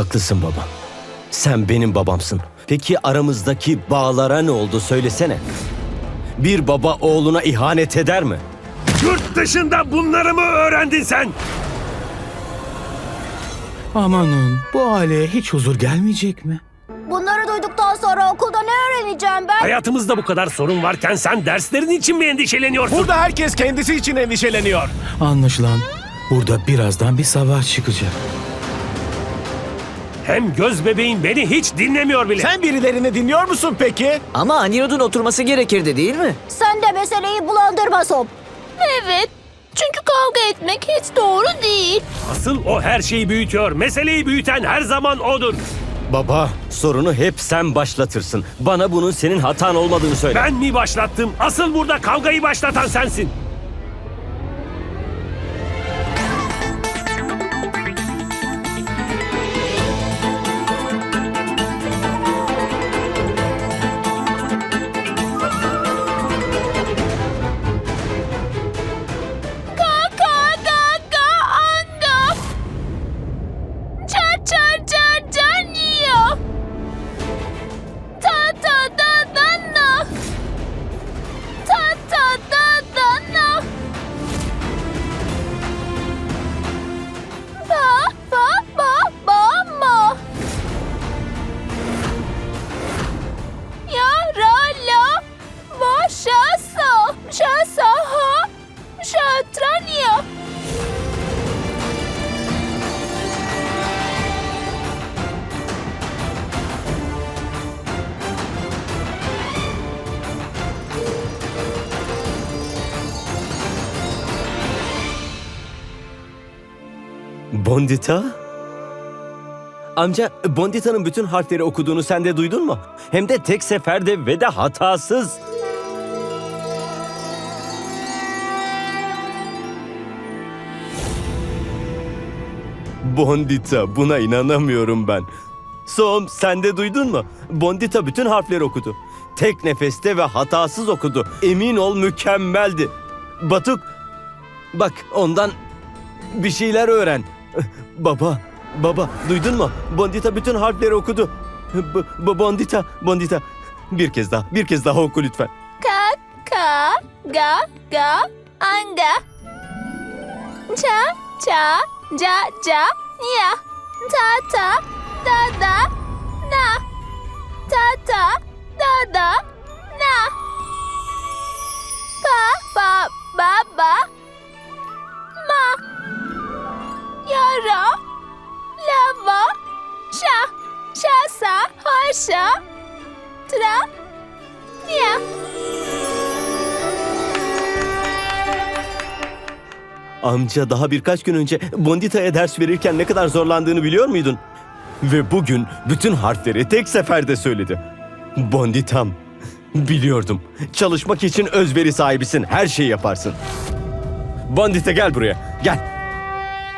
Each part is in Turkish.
Haklısın baba. Sen benim babamsın. Peki aramızdaki bağlara ne oldu söylesene. Bir baba oğluna ihanet eder mi? Yurt dışında bunları mı öğrendin sen? Amanın bu aileye hiç huzur gelmeyecek mi? Bunları duyduktan sonra okulda ne öğreneceğim ben? Hayatımızda bu kadar sorun varken sen derslerin için mi endişeleniyorsun? Burada herkes kendisi için endişeleniyor. Anlaşılan burada birazdan bir savaş çıkacak. Hem göz bebeğin beni hiç dinlemiyor bile. Sen birilerini dinliyor musun peki? Ama Anirud'un oturması gerekirdi değil mi? Sen de meseleyi bulandırma Sop. Evet. Çünkü kavga etmek hiç doğru değil. Asıl o her şeyi büyütüyor. Meseleyi büyüten her zaman odur. Baba, sorunu hep sen başlatırsın. Bana bunun senin hatan olmadığını söyle. Ben mi başlattım? Asıl burada kavgayı başlatan sensin. Bondita? Amca, Bondita'nın bütün harfleri okuduğunu sen de duydun mu? Hem de tek seferde ve de hatasız. Bondita, buna inanamıyorum ben. Som, sen de duydun mu? Bondita bütün harfleri okudu. Tek nefeste ve hatasız okudu. Emin ol mükemmeldi. Batuk, bak ondan bir şeyler öğren. Baba, baba duydun mu? Bondita bütün harfleri okudu. B- B- Bondita, Bondita. Bir kez daha, bir kez daha oku lütfen. Ka ka ga ga anga. Cha cha ca ca ya. Ta ta da da na. Ta ta da da na. Pa pa ba ba ma. Yara lava şa şasa haşa tra ya. Amca daha birkaç gün önce Bondita'ya ders verirken ne kadar zorlandığını biliyor muydun? Ve bugün bütün harfleri tek seferde söyledi. Bonditam, biliyordum. Çalışmak için özveri sahibisin, her şeyi yaparsın. Bondita gel buraya, gel.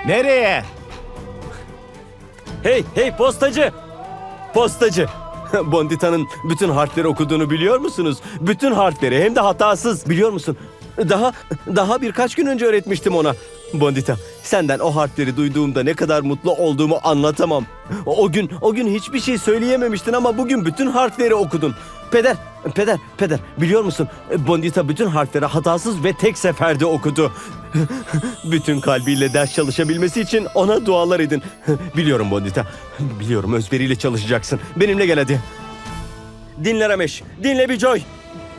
Nereye? Hey, hey postacı! Postacı! Bondita'nın bütün harfleri okuduğunu biliyor musunuz? Bütün harfleri hem de hatasız biliyor musun? Daha daha birkaç gün önce öğretmiştim ona. Bondita, senden o harfleri duyduğumda ne kadar mutlu olduğumu anlatamam. O, o gün o gün hiçbir şey söyleyememiştin ama bugün bütün harfleri okudun. Peder, peder, peder biliyor musun? Bondita bütün harfleri hatasız ve tek seferde okudu. bütün kalbiyle ders çalışabilmesi için ona dualar edin. Biliyorum Bondita. Biliyorum özveriyle çalışacaksın. Benimle gel hadi. Dinle Ramesh. Dinle Bijoy.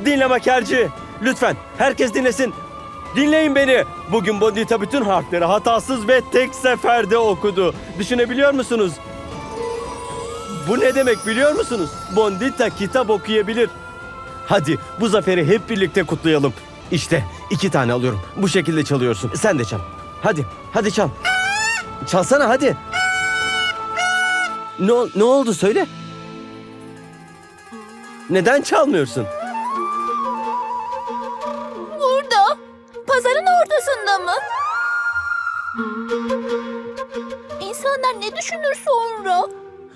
Dinle Makerci. Lütfen herkes dinlesin. Dinleyin beni. Bugün Bondita bütün harfleri hatasız ve tek seferde okudu. Düşünebiliyor musunuz? Bu ne demek biliyor musunuz? Bondita kitap okuyabilir. Hadi bu zaferi hep birlikte kutlayalım. İşte iki tane alıyorum. Bu şekilde çalıyorsun. Sen de çal. Hadi, hadi çal. Çalsana hadi. Ne, ne oldu söyle. Neden çalmıyorsun? Burada. Pazarın ortasında mı? İnsanlar ne düşünür sonra?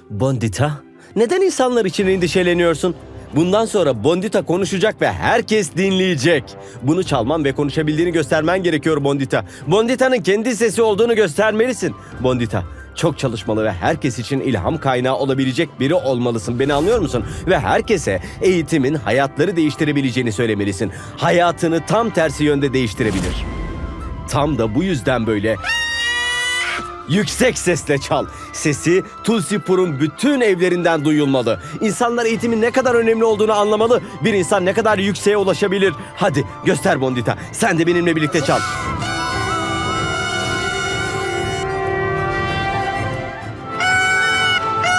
Bondita, neden insanlar için endişeleniyorsun? Bundan sonra Bondita konuşacak ve herkes dinleyecek. Bunu çalman ve konuşabildiğini göstermen gerekiyor Bondita. Bondita'nın kendi sesi olduğunu göstermelisin. Bondita, Çok çalışmalı ve herkes için ilham kaynağı olabilecek biri olmalısın. Beni anlıyor musun? Ve herkese eğitimin hayatları değiştirebileceğini söylemelisin. Hayatını tam tersi yönde değiştirebilir. Tam da bu yüzden böyle Yüksek sesle çal. Sesi Tulsipur'un bütün evlerinden duyulmalı. İnsanlar eğitimin ne kadar önemli olduğunu anlamalı. Bir insan ne kadar yükseğe ulaşabilir. Hadi göster Bondita. Sen de benimle birlikte çal.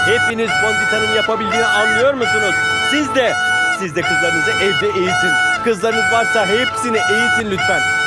Hepiniz Bondita'nın yapabildiğini anlıyor musunuz? Siz de, siz de kızlarınızı evde eğitin. Kızlarınız varsa hepsini eğitin lütfen.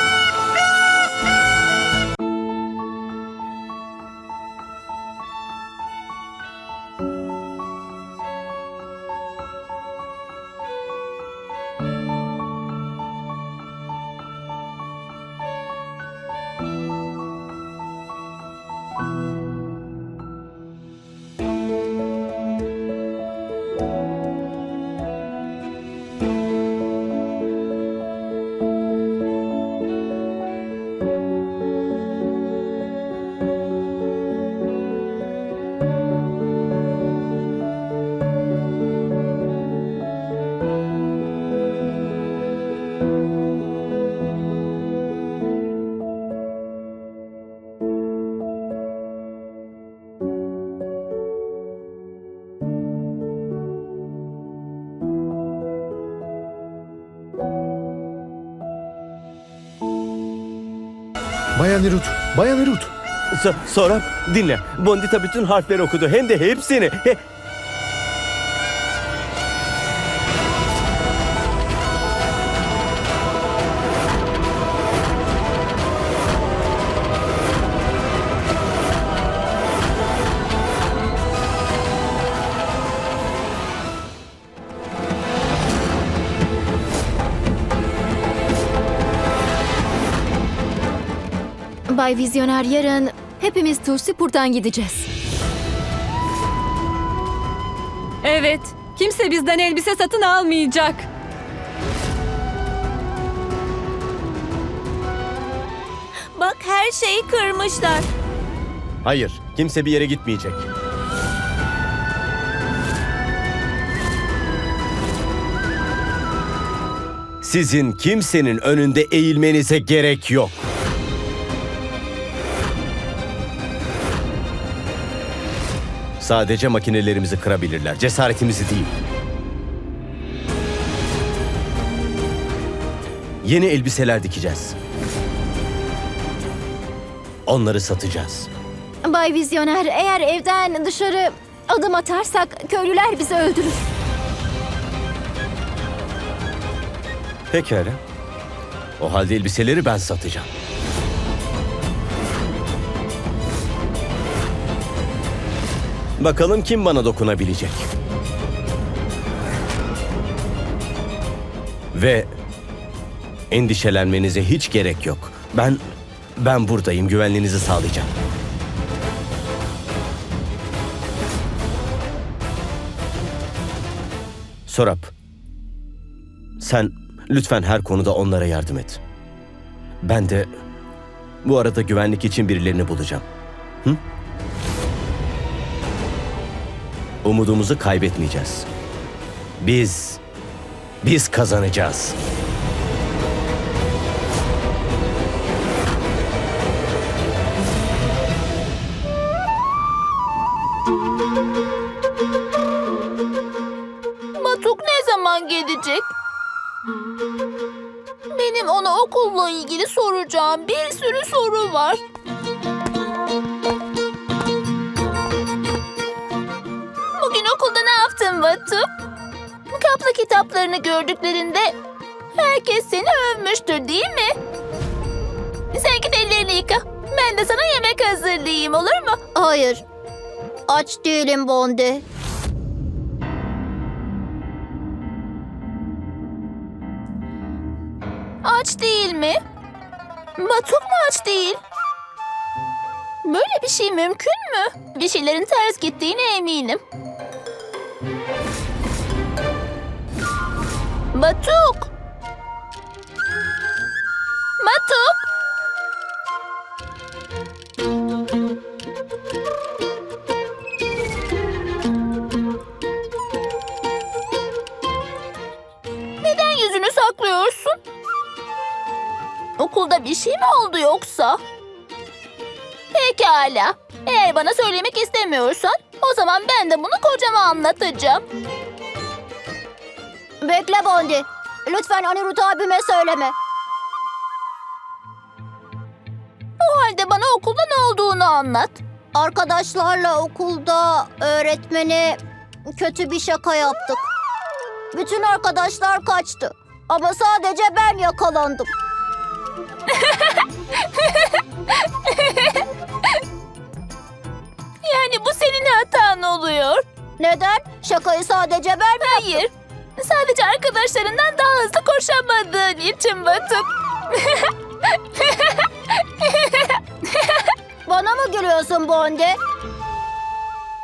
Bayan Irut, Bayan Irut. So- sonra dinle. Bondita bütün harfleri okudu. Hem de hepsini. He- Bay Vizyoner yarın hepimiz Tursipur'dan gideceğiz. Evet. Kimse bizden elbise satın almayacak. Bak her şeyi kırmışlar. Hayır, kimse bir yere gitmeyecek. Sizin kimsenin önünde eğilmenize gerek yok. Sadece makinelerimizi kırabilirler, cesaretimizi değil. Yeni elbiseler dikeceğiz. Onları satacağız. Bay Vizyoner eğer evden dışarı adım atarsak köylüler bizi öldürür. Pekala. O halde elbiseleri ben satacağım. Bakalım kim bana dokunabilecek. Ve endişelenmenize hiç gerek yok. Ben ben buradayım. Güvenliğinizi sağlayacağım. Sorap. Sen lütfen her konuda onlara yardım et. Ben de bu arada güvenlik için birilerini bulacağım. Hı? Umudumuzu kaybetmeyeceğiz. Biz biz kazanacağız. Matuk ne zaman gelecek? Benim ona okulla ilgili soracağım bir sürü soru var. Yaptın Batu? Kaplı kitaplarını gördüklerinde herkes seni övmüştür değil mi? Sen git ellerini yıka. Ben de sana yemek hazırlayayım olur mu? Hayır. Aç değilim Bondi. Aç değil mi? Batuk mu aç değil? Böyle bir şey mümkün mü? Bir şeylerin ters gittiğine eminim. Batuk! Batuk! Neden yüzünü saklıyorsun? Okulda bir şey mi oldu yoksa? Pekala. Eğer bana söylemek istemiyorsan o zaman ben de bunu kocama anlatacağım. Bekle Bondi. Lütfen Anirudh abime söyleme. O halde bana okulda ne olduğunu anlat. Arkadaşlarla okulda öğretmeni kötü bir şaka yaptık. Bütün arkadaşlar kaçtı. Ama sadece ben yakalandım. Yani bu senin hatan oluyor. Neden? Şakayı sadece ben mi? Hayır. Sadece arkadaşlarından daha hızlı koşamadığın için Batık. Bana mı gülüyorsun Bondi?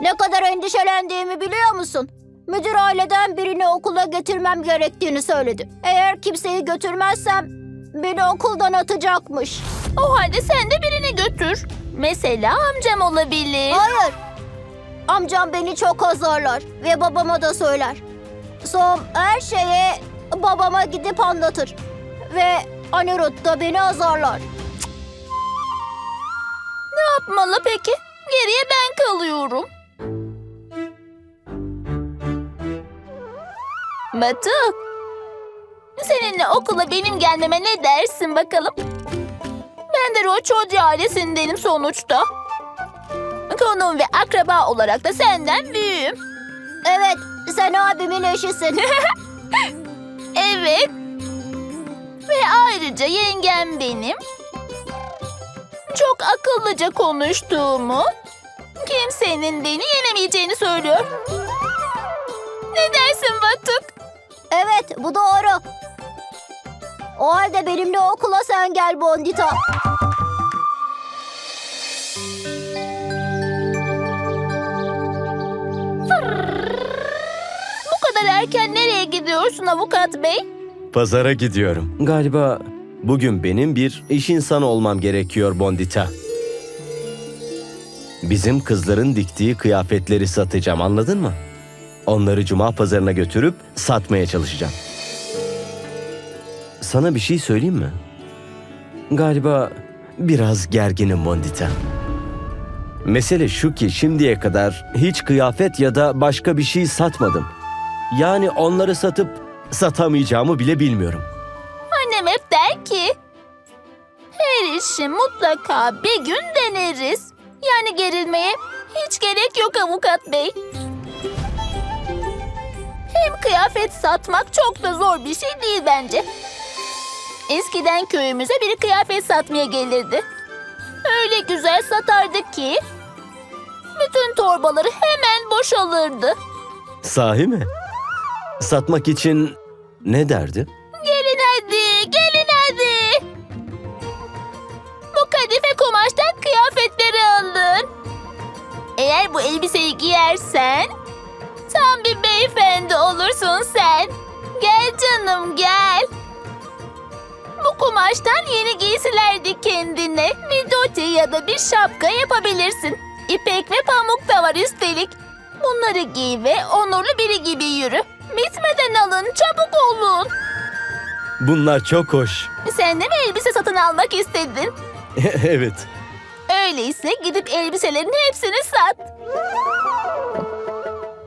Ne kadar endişelendiğimi biliyor musun? Müdür aileden birini okula getirmem gerektiğini söyledi. Eğer kimseyi götürmezsem beni okuldan atacakmış. O halde sen de birini götür. Mesela amcam olabilir. Hayır. Amcam beni çok azarlar ve babama da söyler. Som her şeye babama gidip anlatır. Ve Anirudh da beni azarlar. Ne yapmalı peki? Geriye ben kalıyorum. Batık. Seninle okula benim gelmeme ne dersin bakalım? Ben de Roçoji ailesindenim sonuçta. Konum ve akraba olarak da senden büyüğüm. Evet, sen abimin eşisin. Evet. Ve ayrıca yengem benim. Çok akıllıca konuştuğumu, kimsenin beni yenemeyeceğini söylüyor. Ne dersin Batık? evet, bu doğru. O halde benimle okula sen gel Bondita. Kadar erken nereye gidiyorsun avukat bey? Pazara gidiyorum. Galiba bugün benim bir iş insanı olmam gerekiyor Bondita. Bizim kızların diktiği kıyafetleri satacağım anladın mı? Onları cuma pazarına götürüp satmaya çalışacağım. Sana bir şey söyleyeyim mi? Galiba biraz gerginim Bondita. Mesele şu ki şimdiye kadar hiç kıyafet ya da başka bir şey satmadım. Yani onları satıp satamayacağımı bile bilmiyorum. Annem hep der ki... Her işi mutlaka bir gün deneriz. Yani gerilmeye hiç gerek yok avukat bey. Hem kıyafet satmak çok da zor bir şey değil bence. Eskiden köyümüze biri kıyafet satmaya gelirdi. Öyle güzel satardı ki... Bütün torbaları hemen boşalırdı. Sahi mi? Satmak için ne derdi? Gelin hadi, gelin hadi. Bu kadife kumaştan kıyafetleri alın. Eğer bu elbiseyi giyersen tam bir beyefendi olursun sen. Gel canım gel. Bu kumaştan yeni giysiler dik kendine. Bir doti ya da bir şapka yapabilirsin. İpek ve pamuk da var üstelik. Bunları giy ve onurlu biri gibi yürü. Bitmeden alın, çabuk olun. Bunlar çok hoş. Sen de mi elbise satın almak istedin? evet. Öyleyse gidip elbiselerin hepsini sat.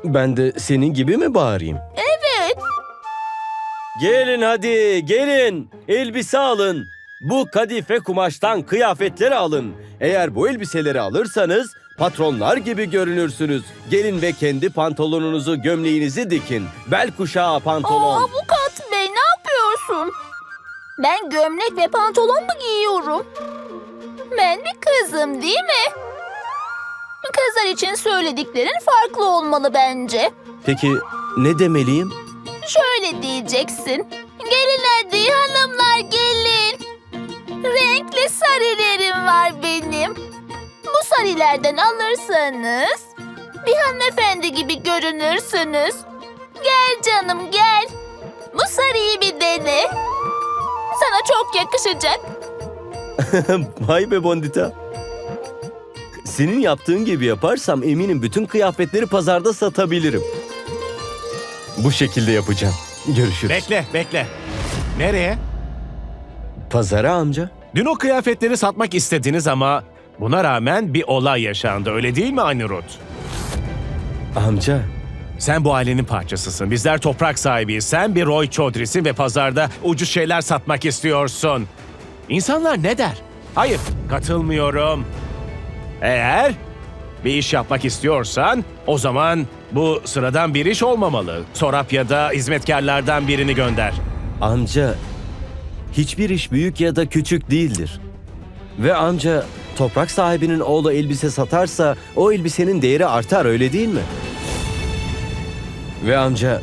Ben de senin gibi mi bağırayım? Evet. Gelin hadi gelin. Elbise alın. Bu kadife kumaştan kıyafetleri alın. Eğer bu elbiseleri alırsanız patronlar gibi görünürsünüz. Gelin ve kendi pantolonunuzu, gömleğinizi dikin. Bel kuşağı Aa, pantolon. avukat bey ne yapıyorsun? Ben gömlek ve pantolon mu giyiyorum? Ben bir kızım değil mi? Kızlar için söylediklerin farklı olmalı bence. Peki ne demeliyim? Şöyle diyeceksin. Gelin hadi hanımlar gelin. Renkli sarilerim var benim. Bu sarilerden alırsanız bir hanımefendi gibi görünürsünüz. Gel canım gel. Bu sarıyı bir dene. Sana çok yakışacak. Vay be Bondita. Senin yaptığın gibi yaparsam eminim bütün kıyafetleri pazarda satabilirim. Bu şekilde yapacağım. Görüşürüz. Bekle, bekle. Nereye? Pazara amca. Dün o kıyafetleri satmak istediniz ama buna rağmen bir olay yaşandı öyle değil mi Anirudh? Amca. Sen bu ailenin parçasısın. Bizler toprak sahibiyiz. Sen bir Roy Chaudhry'sin ve pazarda ucuz şeyler satmak istiyorsun. İnsanlar ne der? Hayır, katılmıyorum. Eğer bir iş yapmak istiyorsan o zaman bu sıradan bir iş olmamalı. Sorapya'da hizmetkarlardan birini gönder. Amca, hiçbir iş büyük ya da küçük değildir. Ve amca, toprak sahibinin oğlu elbise satarsa o elbisenin değeri artar öyle değil mi? Ve amca,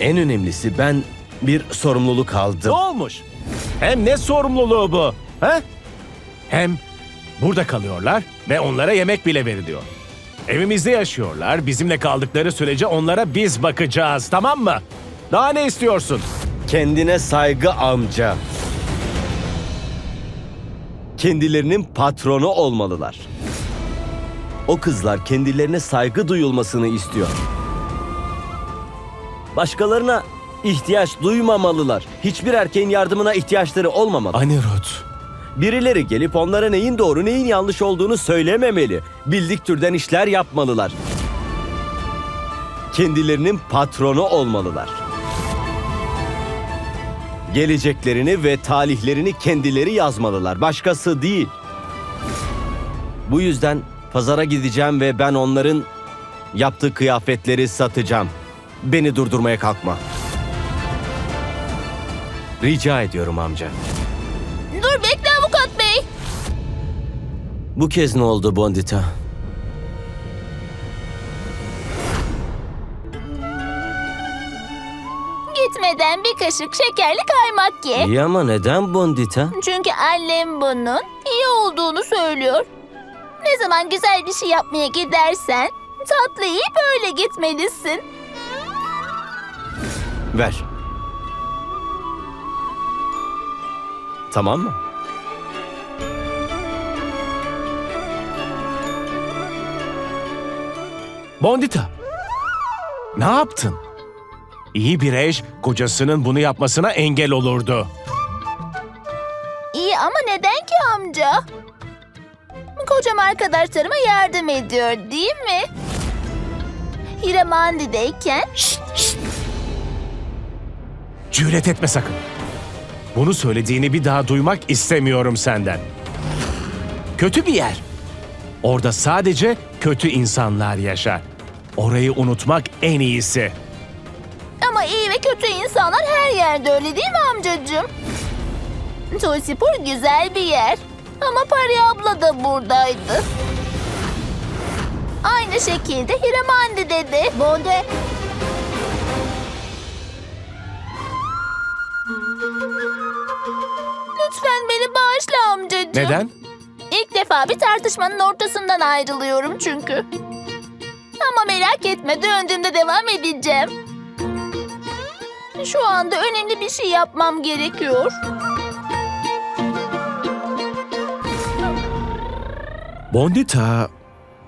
en önemlisi ben bir sorumluluk Ne aldım. olmuş? Hem ne sorumluluğu bu? He? Hem burada kalıyorlar ve onlara yemek bile veriliyor. Evimizde yaşıyorlar. Bizimle kaldıkları sürece onlara biz bakacağız, tamam mı? Daha ne istiyorsun? Kendine saygı amca. Kendilerinin patronu olmalılar. O kızlar kendilerine saygı duyulmasını istiyor. Başkalarına ihtiyaç duymamalılar. Hiçbir erkeğin yardımına ihtiyaçları olmamalı. Anirudh. Birileri gelip onlara neyin doğru neyin yanlış olduğunu söylememeli. Bildik türden işler yapmalılar. Kendilerinin patronu olmalılar. Geleceklerini ve talihlerini kendileri yazmalılar. Başkası değil. Bu yüzden pazara gideceğim ve ben onların yaptığı kıyafetleri satacağım. Beni durdurmaya kalkma. Rica ediyorum amca. Dur bekle avukat bey. Bu kez ne oldu Bondita? Kaşık şekerli kaymak ye. İyi ama neden Bondita? Çünkü annem bunun iyi olduğunu söylüyor. Ne zaman güzel bir şey yapmaya gidersen tatlı yiyip öyle gitmelisin. Ver. Tamam mı? Bondita. Ne yaptın? İyi bir eş kocasının bunu yapmasına engel olurdu. İyi ama neden ki amca? Kocam arkadaşlarıma yardım ediyor değil mi? Hiramandi'deyken şşt, şşt, Cüret etme sakın. Bunu söylediğini bir daha duymak istemiyorum senden. Kötü bir yer. Orada sadece kötü insanlar yaşar. Orayı unutmak en iyisi. İyi ve kötü insanlar her yerde öyle değil mi amcacığım? Tulsipur güzel bir yer. Ama Pari abla da buradaydı. Aynı şekilde Hiramandi dedi. Bonde, Lütfen beni bağışla amcacığım. Neden? İlk defa bir tartışmanın ortasından ayrılıyorum çünkü. Ama merak etme döndüğümde devam edeceğim. Şu anda önemli bir şey yapmam gerekiyor. Bondita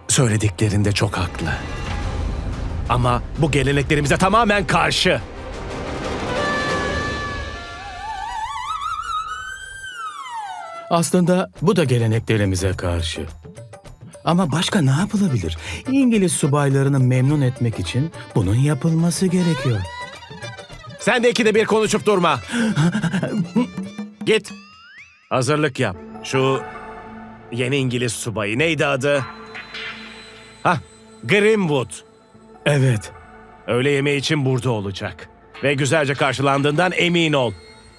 söylediklerinde çok haklı. Ama bu geleneklerimize tamamen karşı. Aslında bu da geleneklerimize karşı. Ama başka ne yapılabilir? İngiliz subaylarını memnun etmek için bunun yapılması gerekiyor. Sen de ikide bir konuşup durma. Git. Hazırlık yap. Şu yeni İngiliz subayı neydi adı? Hah, Grimwood. Evet, Öğle yemeği için burada olacak. Ve güzelce karşılandığından emin ol.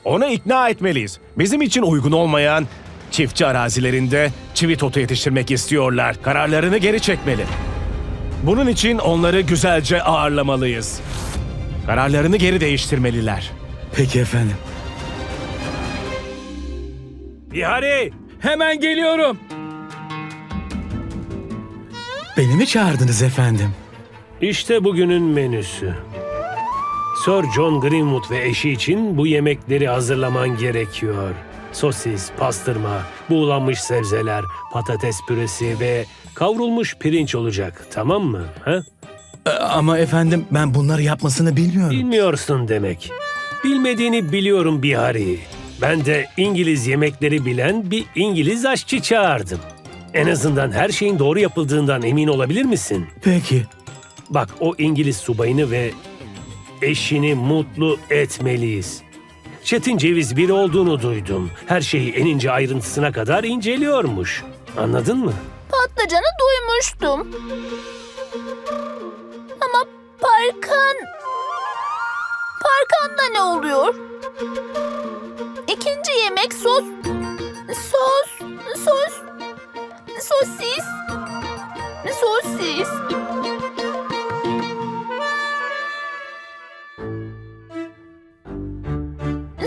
Onu ikna etmeliyiz. Bizim için uygun olmayan çiftçi arazilerinde çivit otu yetiştirmek istiyorlar. Kararlarını geri çekmeli. Bunun için onları güzelce ağırlamalıyız. Kararlarını geri değiştirmeliler. peki efendim. Bihari! Hemen geliyorum. Beni mi çağırdınız efendim? İşte bugünün menüsü. Sir John Greenwood ve eşi için bu yemekleri hazırlaman gerekiyor. Sosis, pastırma, buğulanmış sebzeler, patates püresi ve kavrulmuş pirinç olacak. Tamam mı? Ha? Ee, Ama efendim ben bunları yapmasını bilmiyorum. Bilmiyorsun demek. Bilmediğini biliyorum Bihari. Ben de İngiliz yemekleri bilen bir İngiliz aşçı çağırdım. En azından her şeyin doğru yapıldığından emin olabilir misin? Peki. Bak o İngiliz subayını ve eşini mutlu etmeliyiz. Çetin ceviz biri olduğunu duydum. Her şeyi en ince ayrıntısına kadar inceliyormuş. Anladın mı? Patlıcanı duymuştum. Parkan... Parkanda ne oluyor? İkinci yemek sos... Sos... Sos... Sosis... Sosis...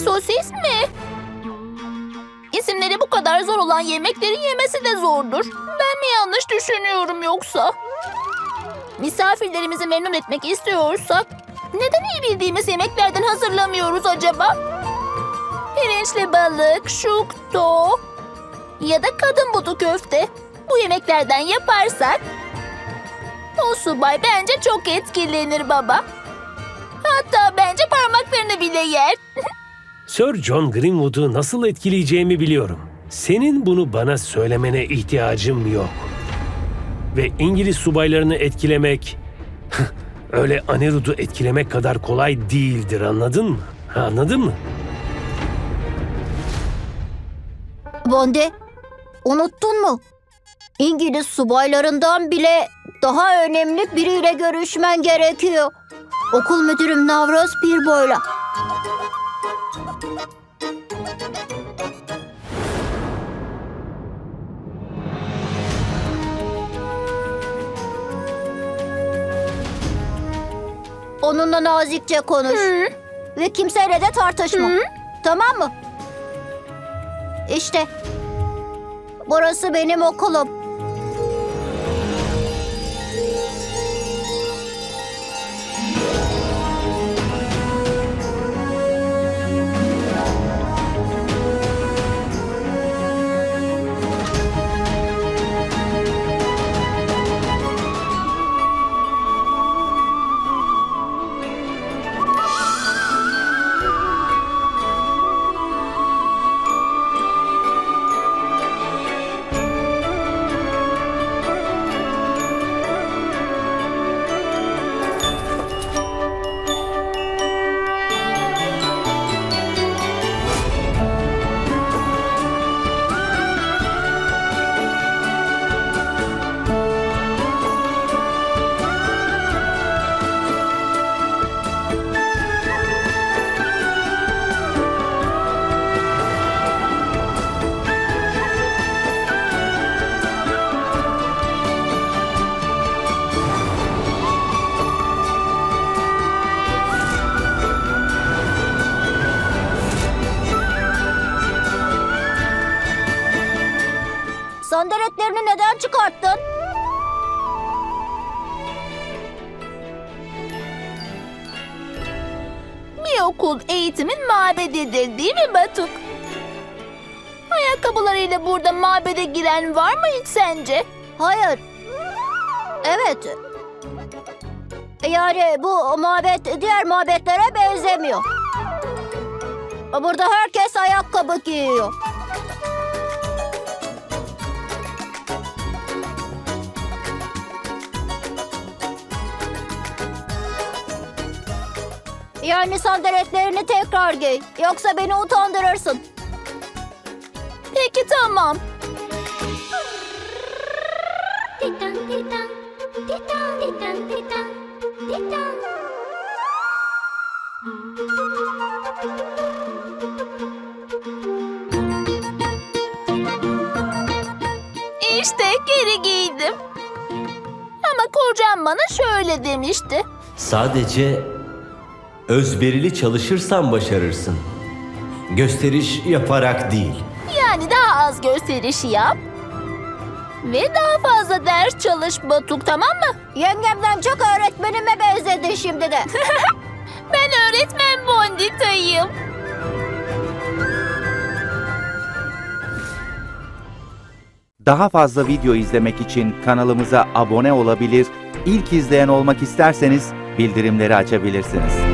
Sosis mi? İsimleri bu kadar zor olan yemeklerin yemesi de zordur. Ben mi yanlış düşünüyorum yoksa? Misafirlerimizi memnun etmek istiyorsak neden iyi bildiğimiz yemeklerden hazırlamıyoruz acaba? Pirinçli balık, şukto ya da kadın budu köfte. Bu yemeklerden yaparsak o subay bence çok etkilenir baba. Hatta bence parmaklarını bile yer. Sir John Greenwood'u nasıl etkileyeceğimi biliyorum. Senin bunu bana söylemene ihtiyacım yok. Ve İngiliz subaylarını etkilemek öyle Anerud'u etkilemek kadar kolay değildir anladın mı? Anladın mı? Bondi, unuttun mu? İngiliz subaylarından bile daha önemli biriyle görüşmen gerekiyor. Okul müdürüm Navroz Pirbo'yla. Onunla nazikçe konuş. Ve kimseyle de tartışma. Tamam mı? İşte Burası benim okulum. Okul eğitimin mabedidir değil mi Batuk? Ayakkabılarıyla burada mabede giren var mı hiç sence? Hayır. Evet. Yani bu mabet diğer mabetlere benzemiyor. Burada herkes ayakkabı giyiyor. Yani sandaletlerini tekrar giy. Yoksa beni utandırırsın. Peki tamam. Titan, titan, titan, titan, titan, titan. İşte geri giydim. Ama kocam bana şöyle demişti. Sadece özverili çalışırsan başarırsın. Gösteriş yaparak değil. Yani daha az gösteriş yap. Ve daha fazla ders çalış Batuk tamam mı? Yengemden çok öğretmenime benzedin şimdi de. Ben öğretmen Bondita'yım. Daha fazla video izlemek için kanalımıza abone olabilir, ilk izleyen olmak isterseniz bildirimleri açabilirsiniz.